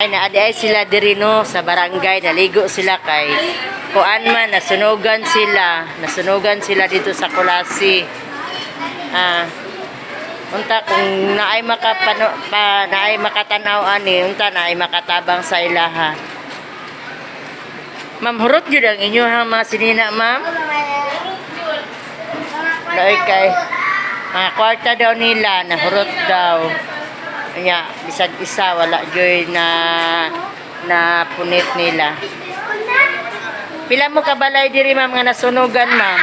Ay naaday sila diri no sa barangay. Naligo sila kay kuan man nasunugan sila. Nasunugan sila dito sa Kulasi. Ah unta kung naay makapano pa naay makatanaw ani unta naay makatabang sa ilaha Ma'am hurot gyud ang inyo ha mga sinina ma'am? Dahil kay mga kwarta daw nila nahurot daw Nya, bisag isa wala joy na na punit nila. Pila mo kabalay diri ma'am nga nasunugan ma'am?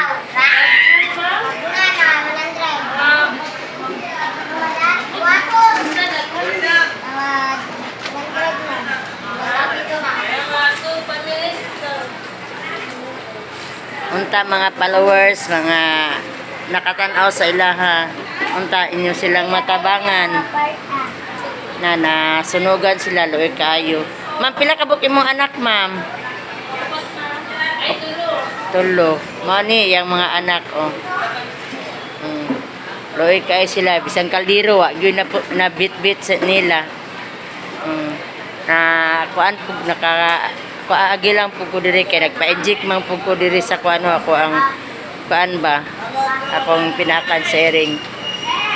Unta mga followers, mga nakatanaw sa ilaha. Unta inyo silang matabangan na nasunugan sila loy kayo. Ma'am, pila ka buki mong anak, ma'am? Tulo. Mao ni yang mga anak oh. Mm. Loy kay sila bisang kaldiro wa gyud na po- na bit-bit nila. Mm. Na kuan po naka kuagi lang po ko diri kay nagpa-inject man po ko diri sa kuano ako ang kuan ba akong pinakan sharing.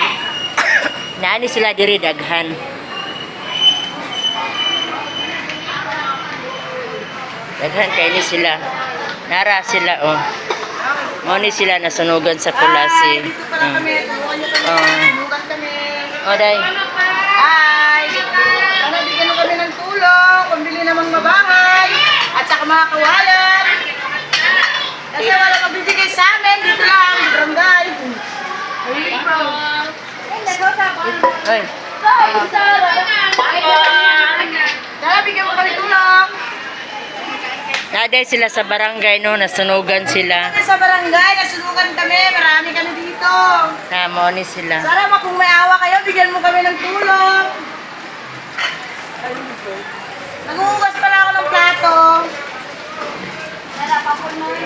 Naani sila diri daghan. Daghan kay ni sila. Nara sila oh. Mo ni sila nasunugan sa kulasi. Dito pala Mm. kami. Kami. Oh, day. Ay! Sana bigyan mo kami ng tulong, pambili namang mabahay, at saka mga kawalan. Kasi wala mabibigay sa amin, dito lang, barangay. Oy. Sana bigyan mo kami tulong. Naday sila sa barangay no, nasunugan sila. Sa barangay, nasunugan kami, marami kami dito. Na mo ni sila. Sana ma kung may awa kayo, bigyan mo kami ng tulong. Naguhugas pala ako ng plato.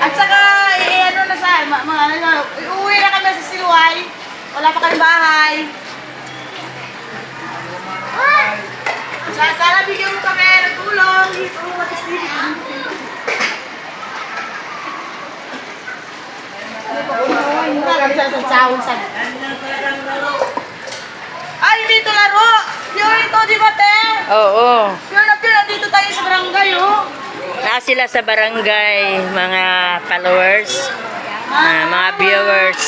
At saka, eh, ano na sa, ma, mga, ano, uuwi na kami sa Siluay. Wala pa kami bahay. Sana, sana bigyan mo kami ng tulong. Dito, matis dito. Wala sa sa Ay, hindi ito laro! Yun ito, di ba, te? Oo. Yun at yun, nandito tayo sa barangay, oh. Na sila sa barangay, mga followers, ah, mga viewers.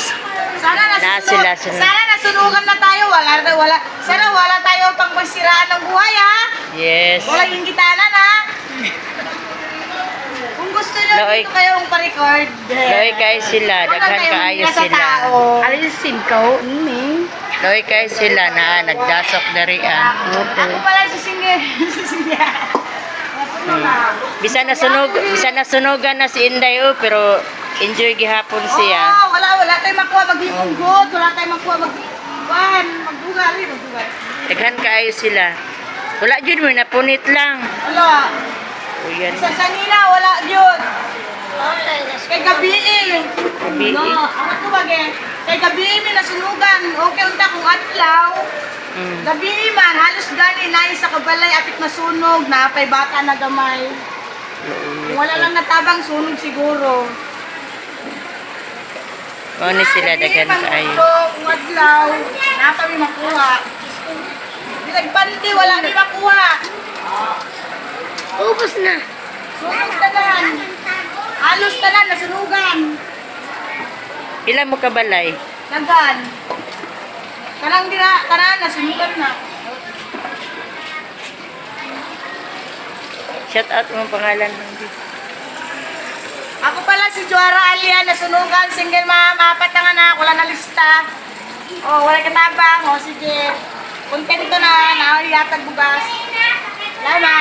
Sana Na nasunog, sila, sila. sana nasunugan na tayo. Wala, wala, sana wala tayo pang masiraan ng buhay, ha? Yes. Wala yung gitanan, Loy. dito kayong pa-record. Loy kay sila, daghan kaayo sila. Alisin ko, ini. Loy kay sila na nagdasok dari ah. Ako pala si Singe. si Singe. Bisa nasunog, bisa nasunugan na si Inday oh, pero enjoy gihapon siya. Oo, wala, wala tayong makuha maghihunggot. Wala tayong makuha mag... Wan, magdugal, eh, magdugal. Daghan kaayo sila. Wala jud mo napunit lang. Wala. Yan. Sa sanina, wala yun. Kay gabi eh. Gabi, No, eh. ako ko bagi. Kay gabi eh, may nasunugan. Okay, unta kung atlaw. Mm. Gabi eh, man, halos gani na sa kabalay, apit na sunog, napay bata na gamay. Kung wala lang natabang sunog siguro. Mao ni sila daghan Gabi, kaayo. Kung atlaw, napay makuha. Bilagpandi, wala ni. Ubus na. Sunog tanan. Halos tanan, nasunugan. Pila mo kabalay? Dagan. Kanang dira, tanan, nasunugan na. Shout out mo ang pangalan mo. Ako pala si Joara Alia, nasunugan, single mom, apat ang anak, wala na lista. Oh, wala katabang, oh, sige. Kontento na, naawali yatag bugas. Salamat.